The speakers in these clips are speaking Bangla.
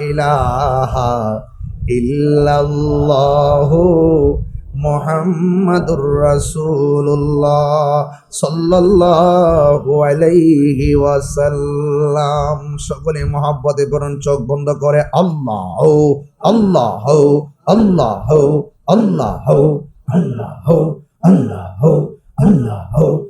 ইলাহা ইল্লাল্লাহু মোহাম্মদুর রসুল্লাহ সাল্লাল্লাহু আলাইহি ওয়াসাল্লাম সকলে মহব্বতে পড়ুন চোখ বন্ধ করে আল্লাহ আল্লাহ আল্লাহ আল্লাহ আল্লাহ আল্লাহ আল্লাহ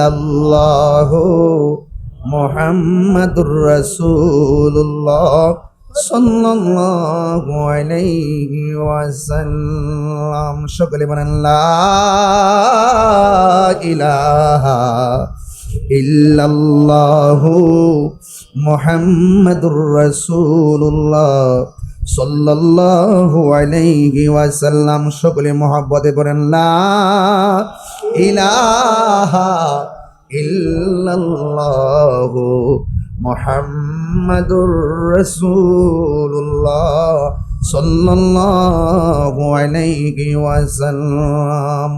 ইল্লাল্লাহু মুহাম্মাদুর রাসূলুল্লাহ সাল্লাল্লাহু আলাইহি ওয়াসাল্লাম। সকলে বলেন লা ইলাহা ইল্লাল্লাহু মুহাম্মাদুর রাসূলুল্লাহ। সাল্লাল্লাহু আলাইহি ওয়াসাল্লাম সকলে মহব্বতে পড়েন লা ইলাহা ইল্লাল্লাহু মুহাম্মাদুর রাসূলুল্লাহ সাল্লাল্লাহু আলাইহি ওয়াসাল্লাম।